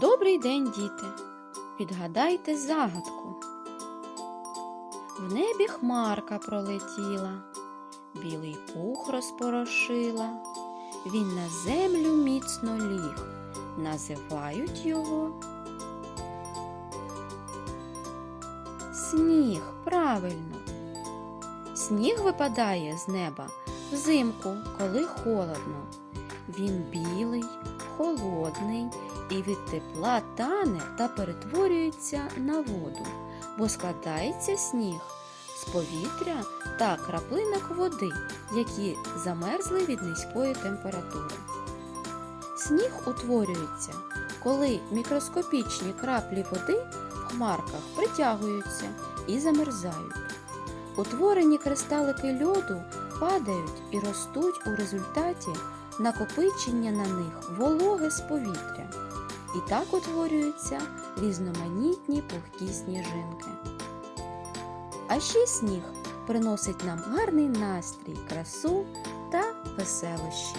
Добрий день, діти! Відгадайте загадку. В небі хмарка пролетіла, білий пух розпорошила, він на землю міцно ліг, називають його. Сніг, правильно. Сніг випадає з неба взимку, коли холодно. Він білий, холодний і від тепла тане та перетворюється на воду, бо складається сніг з повітря та краплинок води, які замерзли від низької температури. Сніг утворюється, коли мікроскопічні краплі води в хмарках притягуються і замерзають. Утворені кристалики льоду падають і ростуть у результаті накопичення на них вологи з повітря. І так утворюються різноманітні пухкі сніжинки. А ще сніг приносить нам гарний настрій, красу та веселощі.